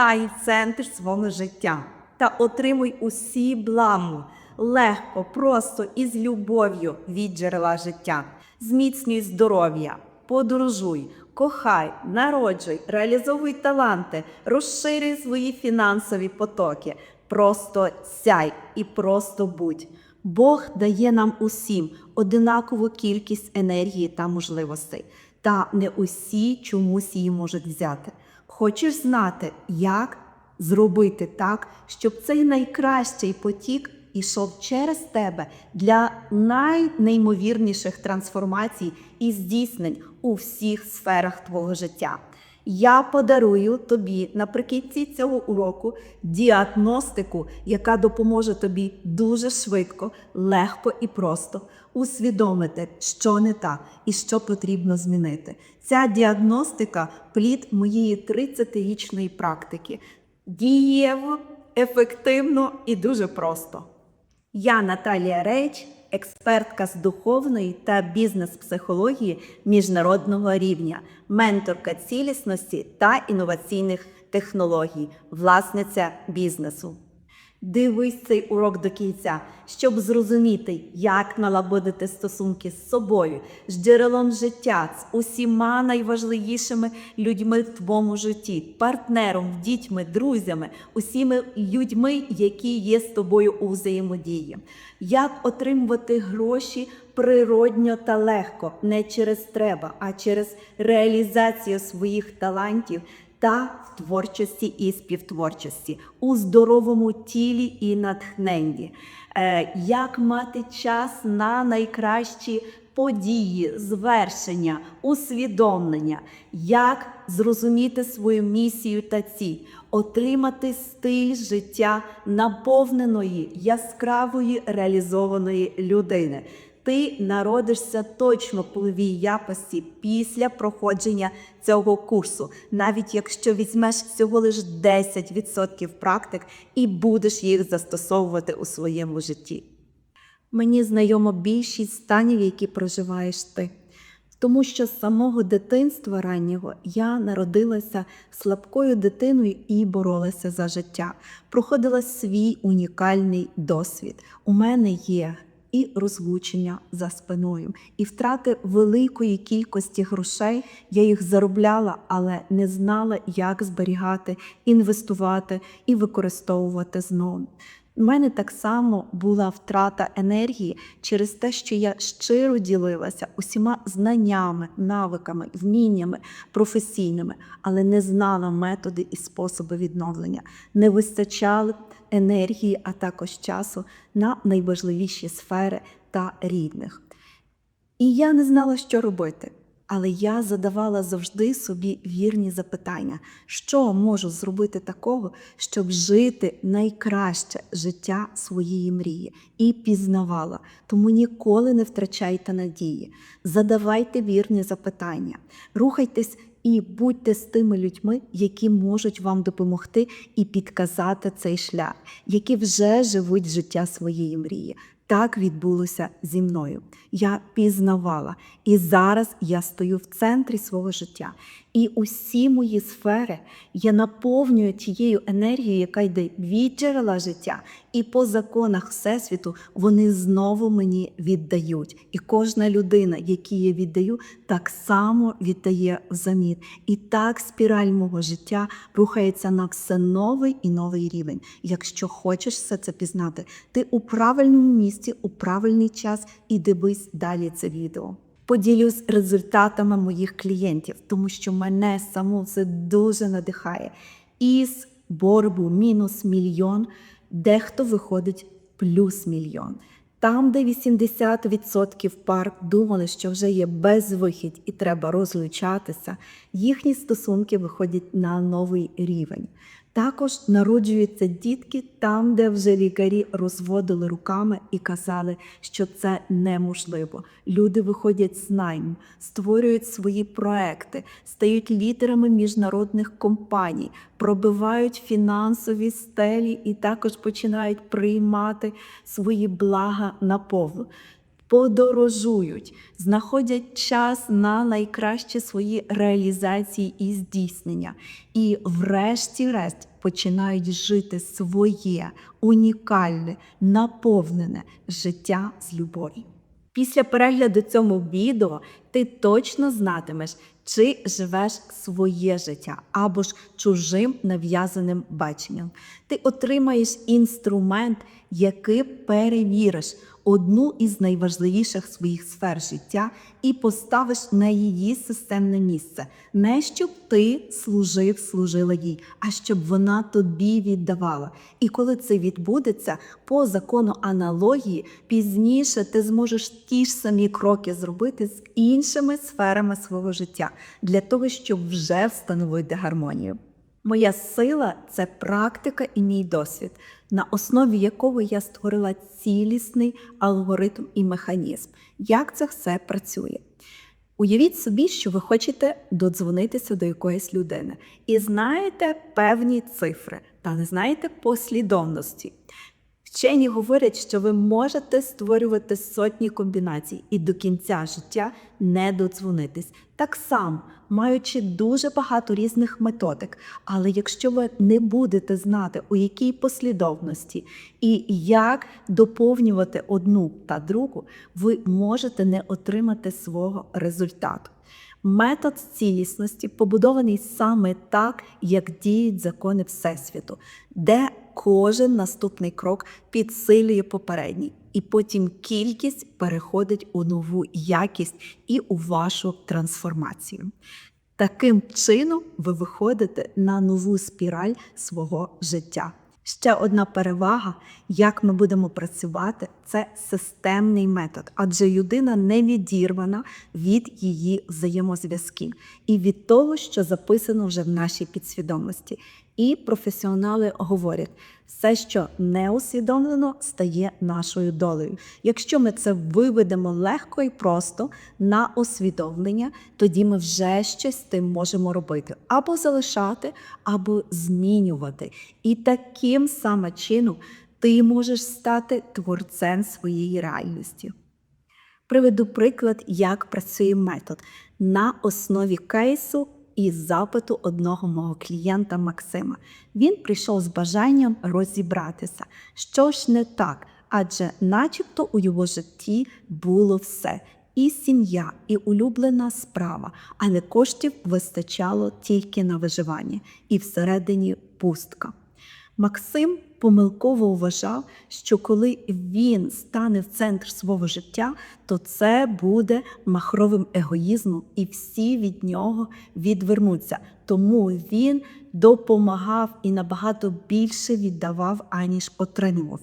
стань центр свого життя та отримуй усі благо, легко, просто і з любов'ю від джерела життя. Зміцнюй здоров'я, подорожуй, кохай, народжуй, реалізовуй таланти, розширюй свої фінансові потоки. Просто сяй і просто будь. Бог дає нам усім одинакову кількість енергії та можливостей, та не усі чомусь її можуть взяти. Хочеш знати, як зробити так, щоб цей найкращий потік ішов через тебе для найнеймовірніших трансформацій і здійснень у всіх сферах твого життя. Я подарую тобі наприкінці цього уроку діагностику, яка допоможе тобі дуже швидко, легко і просто усвідомити, що не так і що потрібно змінити. Ця діагностика плід моєї 30-річної практики. Дієво, ефективно і дуже просто. Я Наталія Рейч, експертка з духовної та бізнес-психології міжнародного рівня, менторка цілісності та інноваційних технологій, власниця бізнесу. Дивись цей урок до кінця, щоб зрозуміти, як налагодити стосунки з собою, з джерелом життя, з усіма найважливішими людьми в твоєму житті, партнером, дітьми, друзями, усіми людьми, які є з тобою у взаємодії. Як отримувати гроші природньо та легко, не через треба, а через реалізацію своїх талантів та в творчості і співтворчості, у здоровому тілі і натхненні, Е, як мати час на найкращі події, звершення, усвідомлення, як зрозуміти свою місію та ціль, отримати стиль життя наповненої яскравої реалізованої людини ти народишся точно в половій якості після проходження цього курсу, навіть якщо візьмеш всього лиш 10% практик і будеш їх застосовувати у своєму житті. Мені знайомо більшість станів, які проживаєш ти. Тому що з самого дитинства раннього я народилася слабкою дитиною і боролася за життя. Проходила свій унікальний досвід. У мене є і розлучення за спиною, і втрати великої кількості грошей. Я їх заробляла, але не знала, як зберігати, інвестувати і використовувати знову. У мене так само була втрата енергії через те, що я щиро ділилася усіма знаннями, навиками, вміннями професійними, але не знала методи і способи відновлення. Не вистачало енергії, а також часу на найважливіші сфери та рідних. І я не знала, що робити. Але я задавала завжди собі вірні запитання, що можу зробити такого, щоб жити найкраще життя своєї мрії, і пізнавала. Тому ніколи не втрачайте надії, задавайте вірні запитання, рухайтесь і будьте з тими людьми, які можуть вам допомогти і підказати цей шлях, які вже живуть життя своєї мрії. Так відбулося зі мною. Я пізнавала, і зараз я стою в центрі свого життя. І усі мої сфери я наповнюю тією енергією, яка йде від джерела життя, і по законах Всесвіту вони знову мені віддають. І кожна людина, якій я віддаю, так само віддає взамін. І так спіраль мого життя рухається на все новий і новий рівень. Якщо хочеш все це пізнати, ти у правильному місці, у правильний час і дивись далі це відео. Поділюсь результатами моїх клієнтів, тому що мене саму це дуже надихає. Із боргу мінус мільйон, дехто виходить плюс мільйон. Там, де 80% пар думали, що вже є безвихідь і треба розлучатися, їхні стосунки виходять на новий рівень. Також народжуються дітки там, де вже лікарі розводили руками і казали, що це неможливо. Люди виходять з найму, створюють свої проекти, стають лідерами міжнародних компаній, пробивають фінансові стелі і також починають приймати свої блага на повну. Подорожують, знаходять час на найкращі свої реалізації і здійснення. І, врешті-решт, починають жити своє унікальне, наповнене життя з любов'ю. Після перегляду цього відео ти точно знатимеш, чи живеш своє життя або ж чужим нав'язаним баченням. Ти отримаєш інструмент, який перевіриш одну із найважливіших своїх сфер життя і поставиш на її системне місце. Не щоб ти служив, служила їй, а щоб вона тобі віддавала. І коли це відбудеться, по закону аналогії, пізніше ти зможеш ті ж самі кроки зробити з іншими сферами свого життя для того, щоб вже встановити гармонію. Моя сила це практика і мій досвід, на основі якого я створила цілісний алгоритм і механізм. Як це все працює? Уявіть собі, що ви хочете додзвонитися до якоїсь людини і знаєте певні цифри, та не знаєте послідовності. Вчені говорять, що ви можете створювати сотні комбінацій і до кінця життя не додзвонитись. Так само, маючи дуже багато різних методик. Але якщо ви не будете знати, у якій послідовності і як доповнювати одну та другу, ви можете не отримати свого результату. Метод цілісності побудований саме так, як діють закони Всесвіту, де кожен наступний крок підсилює попередній, і потім кількість переходить у нову якість і у вашу трансформацію. Таким чином ви виходите на нову спіраль свого життя. Ще одна перевага, як ми будемо працювати, це системний метод, адже людина не відірвана від її взаємозв'язків і від того, що записано вже в нашій підсвідомості. І професіонали говорять, все, що не усвідомлено, стає нашою долею. Якщо ми це виведемо легко і просто на усвідомлення, тоді ми вже щось з тим можемо робити або залишати, або змінювати. І таким саме чином ти можеш стати творцем своєї реальності. Приведу приклад, як працює метод на основі кейсу і запиту одного мого клієнта Максима. Він прийшов з бажанням розібратися, що ж не так, адже, начебто, у його житті було все. І сім'я, і улюблена справа, але коштів вистачало тільки на виживання, і всередині пустка. Максим помилково вважав, що коли він стане в центр свого життя, то це буде махровим егоїзмом, і всі від нього відвернуться. Тому він допомагав і набагато більше віддавав, аніж отримував.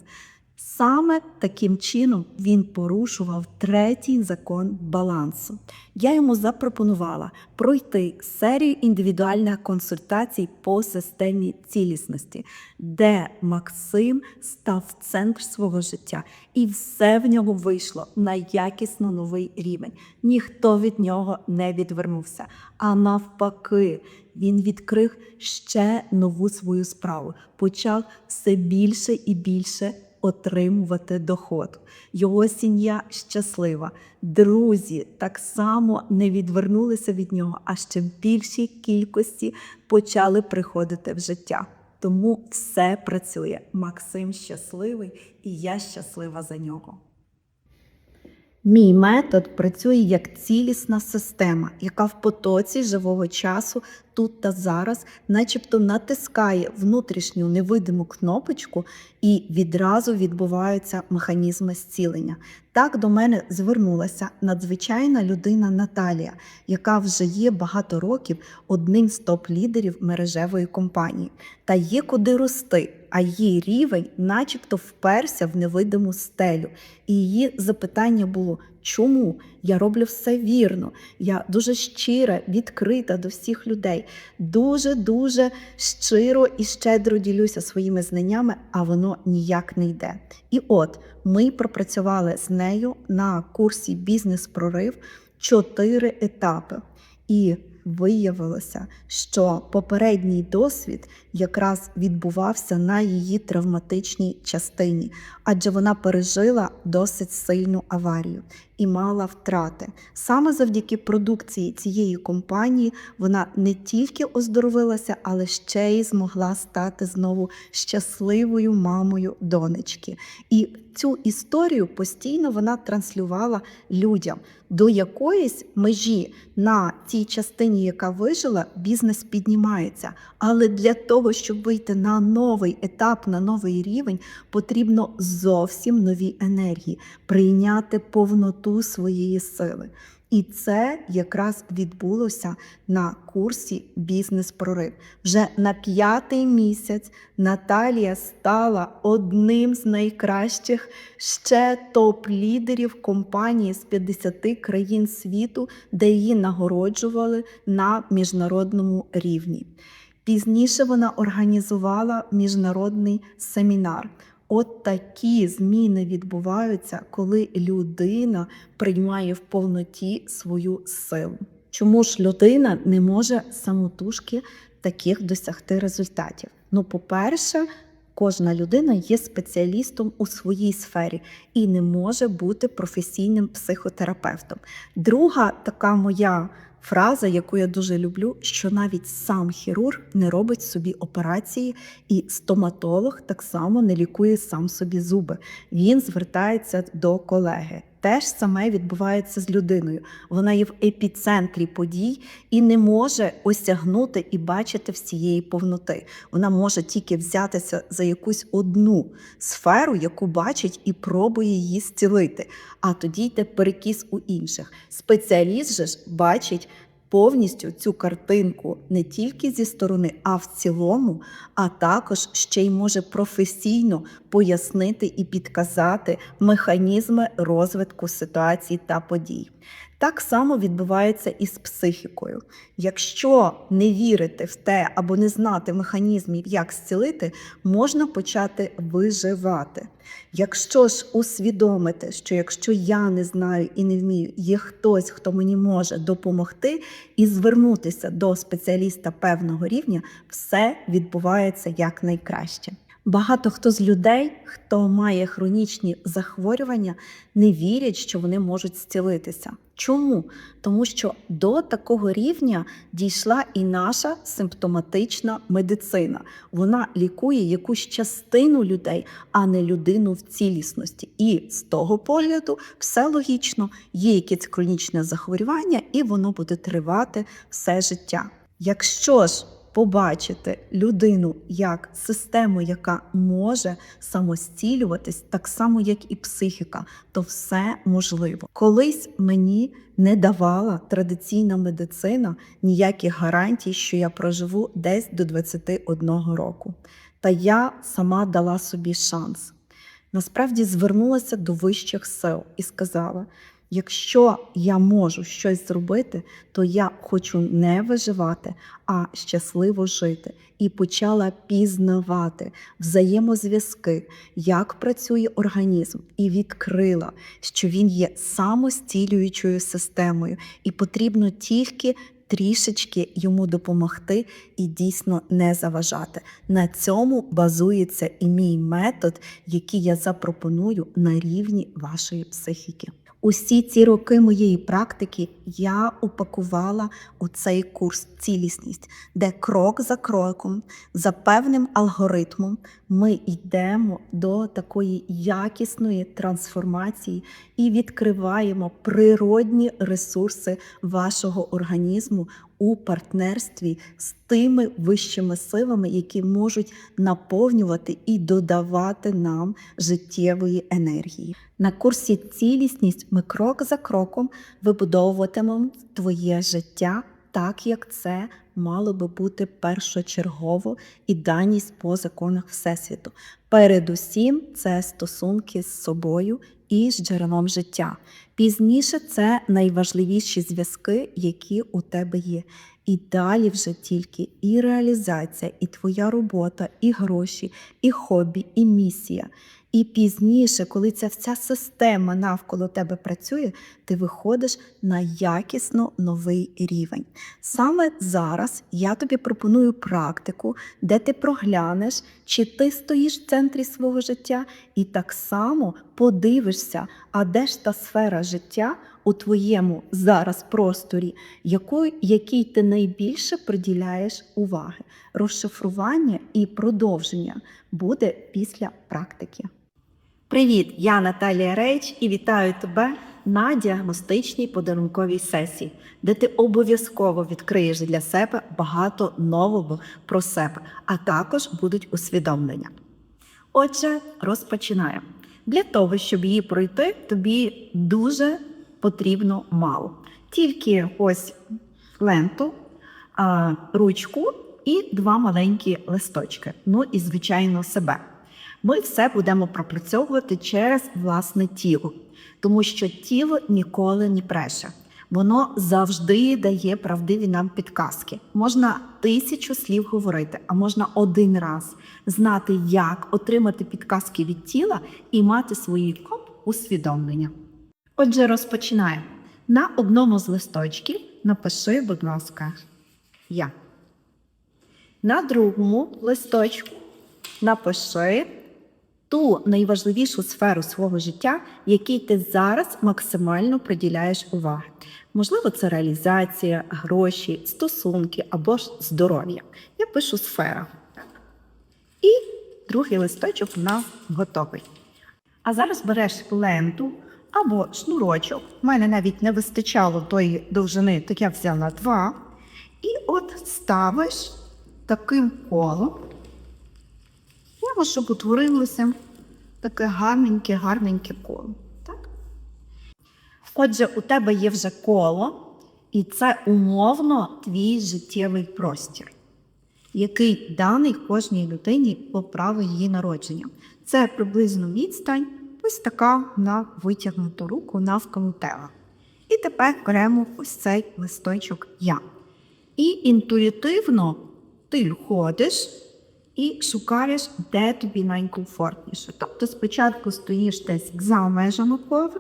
Саме таким чином він порушував третій закон балансу. Я йому запропонувала пройти серію індивідуальних консультацій по системі цілісності, де Максим став центр свого життя, і все в нього вийшло на якісно новий рівень. Ніхто від нього не відвернувся. А навпаки, він відкрив ще нову свою справу, почав все більше і більше отримувати доход. Його сім'я щаслива. Друзі так само не відвернулися від нього, а ще в більшій кількості почали приходити в життя. Тому все працює. Максим щасливий, і я щаслива за нього. Мій метод працює як цілісна система, яка в потоці живого часу тут та зараз, начебто натискає внутрішню невидиму кнопочку, і відразу відбуваються механізми зцілення. Так до мене звернулася надзвичайна людина Наталія, яка вже є багато років одним з топ-лідерів мережевої компанії, та є куди рости. А її рівень, начебто, вперся в невидиму стелю. І її запитання було: чому я роблю все вірно? Я дуже щира, відкрита до всіх людей, дуже дуже щиро і щедро ділюся своїми знаннями, а воно ніяк не йде. І от ми пропрацювали з нею на курсі Бізнес-прорив чотири етапи. І виявилося, що попередній досвід якраз відбувався на її травматичній частині, адже вона пережила досить сильну аварію і мала втрати. Саме завдяки продукції цієї компанії вона не тільки оздоровилася, але ще й змогла стати знову щасливою мамою донечки. І цю історію постійно вона транслювала людям. До якоїсь межі на тій частині, яка вижила, бізнес піднімається. Але для того, щоб вийти на новий етап, на новий рівень, потрібно зовсім нові енергії, прийняти повноту своєї сили. І це якраз відбулося на курсі Бізнес-прорив. Вже на п'ятий місяць Наталія стала одним з найкращих ще топ-лідерів компанії з 50 країн світу, де її нагороджували на міжнародному рівні. Пізніше вона організувала міжнародний семінар. От такі зміни відбуваються, коли людина приймає в повноті свою силу. Чому ж людина не може самотужки таких досягти результатів? Ну, по-перше, кожна людина є спеціалістом у своїй сфері і не може бути професійним психотерапевтом. Друга така моя фраза, яку я дуже люблю, що навіть сам хірург не робить собі операції, і стоматолог так само не лікує сам собі зуби. Він звертається до колеги. Те ж саме відбувається з людиною. Вона є в епіцентрі подій і не може осягнути і бачити всієї повноти. Вона може тільки взятися за якусь одну сферу, яку бачить і пробує її зцілити. А тоді йде перекіс у інших. Спеціаліст же ж бачить. Повністю цю картинку не тільки зі сторони, а в цілому, а також ще й може професійно пояснити і підказати механізми розвитку ситуацій та подій. Так само відбувається і з психікою. Якщо не вірити в те або не знати механізмів, як зцілити, можна почати виживати. Якщо ж усвідомити, що якщо я не знаю і не вмію, є хтось, хто мені може допомогти, і звернутися до спеціаліста певного рівня, все відбувається якнайкраще. Багато хто з людей, хто має хронічні захворювання, не вірять, що вони можуть зцілитися. Чому? Тому що до такого рівня дійшла і наша симптоматична медицина. Вона лікує якусь частину людей, а не людину в цілісності. І з того погляду все логічно, є якесь хронічне захворювання, і воно буде тривати все життя. Якщо ж побачити людину як систему, яка може самостілюватись, так само, як і психіка, то все можливо. Колись мені не давала традиційна медицина ніяких гарантій, що я проживу десь до 21 року. Та я сама дала собі шанс. Насправді звернулася до вищих сил і сказала: якщо я можу щось зробити, то я хочу не виживати, а щасливо жити. І почала пізнавати взаємозв'язки, як працює організм, і відкрила, що він є самостілюючою системою, і потрібно тільки. Трішечки йому допомогти і дійсно не заважати. На цьому базується і мій метод, який я запропоную на рівні вашої психіки. Усі ці роки моєї практики я упакувала у цей курс цілісність, де крок за кроком, за певним алгоритмом, ми йдемо до такої якісної трансформації і відкриваємо природні ресурси вашого організму у партнерстві з тими вищими силами, які можуть наповнювати і додавати нам життєвої енергії. На курсі цілісність ми крок за кроком вибудовуватимемо твоє життя так, як це мало би бути першочергово і даність по законах Всесвіту. Передусім, це стосунки з собою і з джерелом життя. Пізніше це найважливіші зв'язки, які у тебе є. І далі вже тільки і реалізація, і твоя робота, і гроші, і хобі, і місія. І пізніше, коли ця вся система навколо тебе працює, ти виходиш на якісно новий рівень. Саме зараз я тобі пропоную практику, де ти проглянеш, чи ти стоїш в центрі свого життя, і так само подивишся, а де ж та сфера життя у твоєму зараз просторі, якої, якій ти найбільше приділяєш уваги. Розшифрування і продовження буде після практики. Привіт, я Наталія Рейч і вітаю тебе на діагностичній подарунковій сесії, де ти обов'язково відкриєш для себе багато нового про себе, а також будуть усвідомлення. Отже, розпочинаємо. Для того, щоб її пройти, тобі дуже потрібно мало. Тільки ось ленту, ручку і два маленькі листочки. Ну і, звичайно, себе. Ми все будемо пропрацьовувати через власне тіло, тому що тіло ніколи не бреше. Воно завжди дає правдиві нам підказки. Можна тисячу слів говорити, а можна один раз знати, як отримати підказки від тіла і мати свої коп усвідомлення. Отже, розпочинаємо. На одному з листочків напиши, будь ласка, я. На другому листочку напиши ту найважливішу сферу свого життя, якій ти зараз максимально приділяєш увагу. Можливо, це реалізація, гроші, стосунки або ж здоров'я. Я пишу сфера. І другий листочок у готовий. А зараз береш ленту або шнурочок. У мене навіть не вистачало тої довжини, так я взяла два. І от ставиш таким колом, Треба, щоб утворилося таке гарненьке, гарненьке коло. Так? Отже, у тебе є вже коло, і це умовно твій життєвий простір, який даний кожній людині по праву її народження. Це приблизно відстань, ось така на витягнуту руку навколо тебе. І тепер беремо ось цей листочок я. І інтуїтивно ти ходиш і шукаєш, де тобі найкомфортніше. Тобто спочатку стоїш десь за межами кови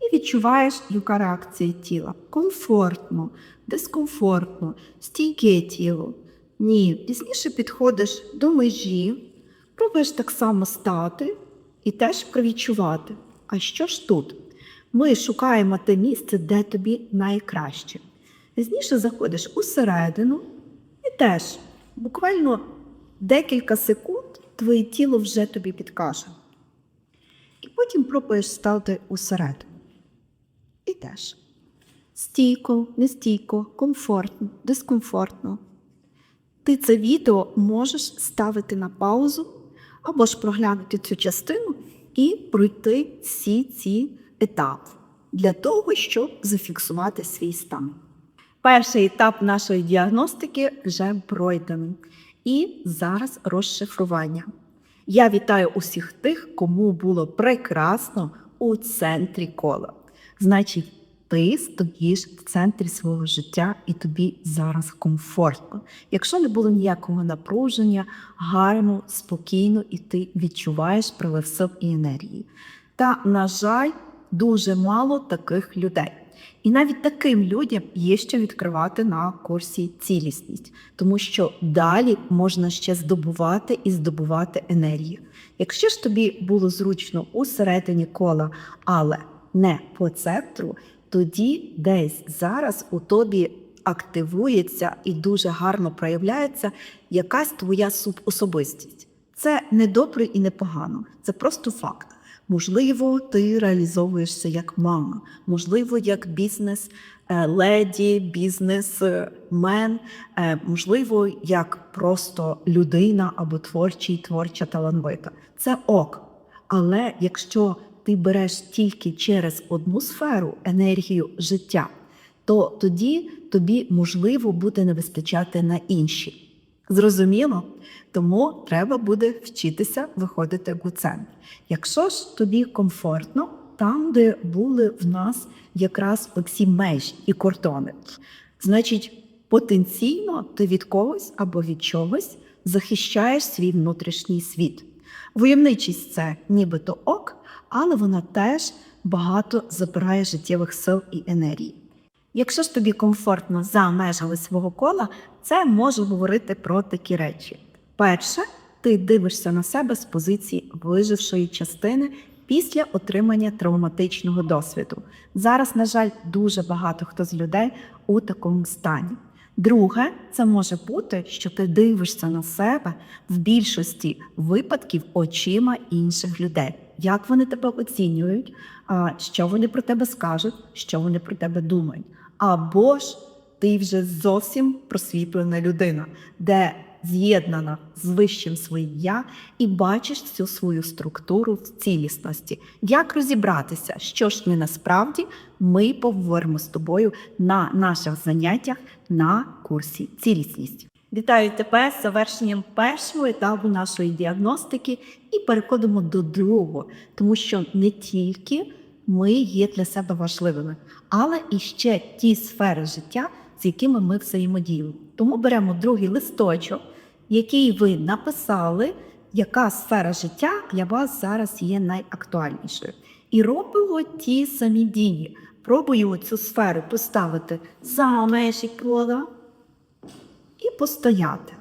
і відчуваєш, яка реакція тіла. Комфортно, дискомфортно, стійке тіло. Ні, пізніше підходиш до межі, пробуєш так само стати і теж провідчувати. А що ж тут? Ми шукаємо те місце, де тобі найкраще. Пізніше заходиш усередину і теж буквально декілька секунд твоє тіло вже тобі підкаже. І потім пробуєш стати усередину. І теж стійко, нестійко, комфортно, дискомфортно. Ти це відео можеш ставити на паузу або ж проглянути цю частину і пройти всі ці етапи для того, щоб зафіксувати свій стан. Перший етап нашої діагностики вже пройдений. І зараз розшифрування. Я вітаю усіх тих, кому було прекрасно у центрі кола. Значить, ти стоїш в центрі свого життя і тобі зараз комфортно. Якщо не було ніякого напруження, гарно, спокійно, і ти відчуваєш прилив сил і енергії. Та, на жаль, дуже мало таких людей. І навіть таким людям є що відкривати на курсі цілісність, тому що далі можна ще здобувати і здобувати енергію. Якщо ж тобі було зручно усередині кола, але не по центру, тоді десь зараз у тобі активується і дуже гарно проявляється якась твоя субособистість. Це не добре і не погано, це просто факт. Можливо, ти реалізовуєшся як мама, можливо, як бізнес е, бізнесмен, е, можливо, як просто людина або творчий, творча талановита. Це ок. Але якщо ти береш тільки через одну сферу енергію життя, то тоді тобі можливо буде не вистачати на інші. Зрозуміло? Тому треба буде вчитися виходити у центр. Якщо ж тобі комфортно, там, де були в нас якраз оці межі і кордони, значить, Потенційно ти від когось або від чогось захищаєш свій внутрішній світ. Войовничість це нібито ок, але вона теж багато забирає життєвих сил і енергії. Якщо ж тобі комфортно за межами свого кола, це може говорити про такі речі. Перше, ти дивишся на себе з позиції вижившої частини після отримання травматичного досвіду. Зараз, на жаль, дуже багато хто з людей у такому стані. Друге, це може бути, що ти дивишся на себе в більшості випадків очима інших людей. Як вони тебе оцінюють, що вони про тебе скажуть, що вони про тебе думають. Або ж ти вже зовсім просвітлена людина, де з'єднана з вищим своїм я і бачиш всю свою структуру в цілісності. Як розібратися, що ж ми насправді ми поговоримо з тобою на наших заняттях на курсі цілісність. Вітаю тебе з завершенням першого етапу нашої діагностики і переходимо до другого, тому що не тільки ми є для себе важливими, але і ще ті сфери життя, з якими ми взаємодіємо. Тому беремо другий листочок, який ви написали, яка сфера життя для вас зараз є найактуальнішою. І робимо ті самі дії. Пробуємо цю сферу поставити за межі пола і постояти.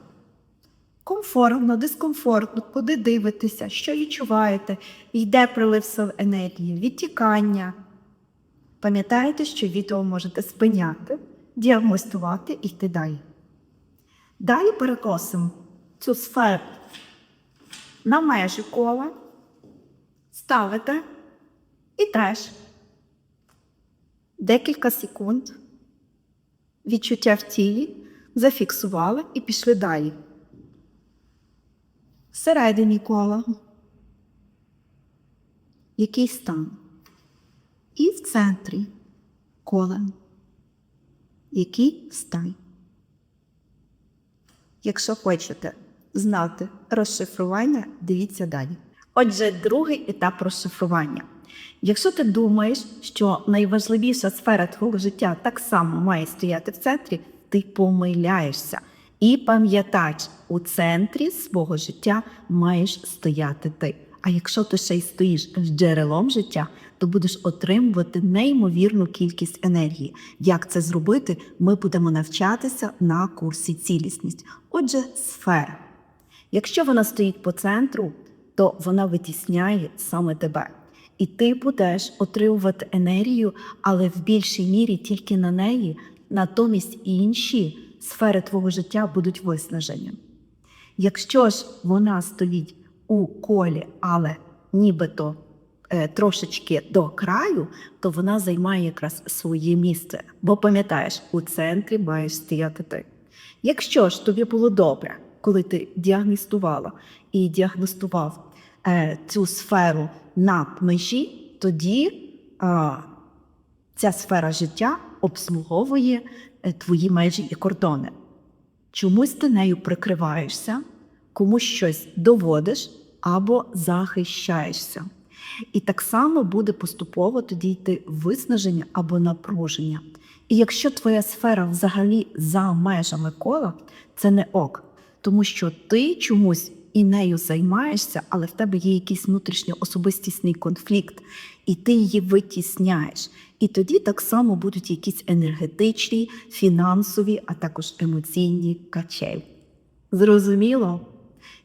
Комфортно, дискомфортно, куди дивитеся, що відчуваєте, йде прилив сил енергії, відтікання. Пам'ятаєте, що відео можете спиняти, діагностувати і йти далі. Далі перекосимо цю сферу на межі кола, ставите і теж декілька секунд відчуття в тілі, зафіксували і пішли далі. Всередині кола. Який стан? І в центрі кола. Який стан? Якщо хочете знати розшифрування, дивіться далі. Отже, другий етап розшифрування. Якщо ти думаєш, що найважливіша сфера твого життя так само має стояти в центрі, ти помиляєшся. І пам'ятай, у центрі свого життя маєш стояти ти. А якщо ти ще й стоїш з джерелом життя, то будеш отримувати неймовірну кількість енергії. Як це зробити, ми будемо навчатися на курсі цілісність. Отже, сфера. Якщо вона стоїть по центру, то вона витісняє саме тебе. І ти будеш отримувати енергію, але в більшій мірі тільки на неї, натомість інші сфери твого життя будуть виснажені. Якщо ж вона стоїть у колі, але нібито трошечки до краю, то вона займає якраз своє місце. Бо пам'ятаєш, у центрі маєш стояти ти. Якщо ж тобі було добре, коли ти діагностувала і діагностував е, цю сферу на межі, тоді а, ця сфера життя обслуговує е, твої межі і кордони. Чомусь ти нею прикриваєшся, комусь щось доводиш або захищаєшся. І так само буде поступово тоді йти виснаження або напруження. І якщо твоя сфера взагалі за межами кола, це не ок, тому що ти чомусь і нею займаєшся, але в тебе є якийсь внутрішньоособистісний конфлікт, і ти її витісняєш. І тоді так само будуть якісь енергетичні, фінансові, а також емоційні качелі. Зрозуміло?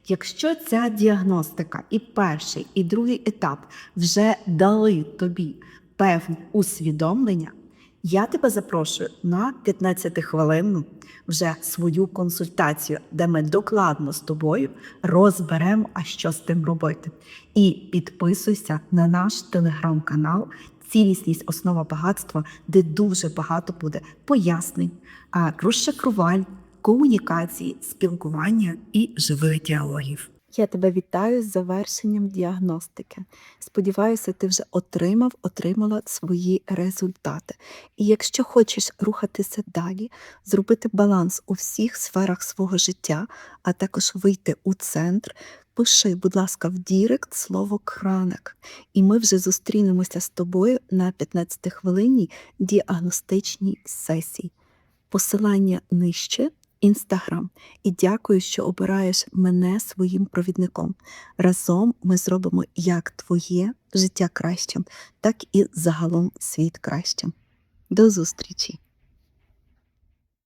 Якщо ця діагностика і перший, і другий етап вже дали тобі певне усвідомлення, я тебе запрошую на 15-хвилинну вже свою консультацію, де ми докладно з тобою розберемо, а що з тим робити. І підписуйся на наш телеграм-канал Цілісність основа багатства, де дуже багато буде пояснень, а, розшифрувань, комунікації, спілкування і живих діалогів. Я тебе вітаю з завершенням діагностики. Сподіваюся, ти вже отримав, отримала свої результати. І якщо хочеш рухатися далі, зробити баланс у всіх сферах свого життя, а також вийти у центр, пиши, будь ласка, в Дірект слово краник. І ми вже зустрінемося з тобою на 15-хвилинній діагностичній сесії. Посилання нижче. Інстаграм і дякую, що обираєш мене своїм провідником. Разом ми зробимо як твоє життя кращим, так і загалом світ кращим. До зустрічі!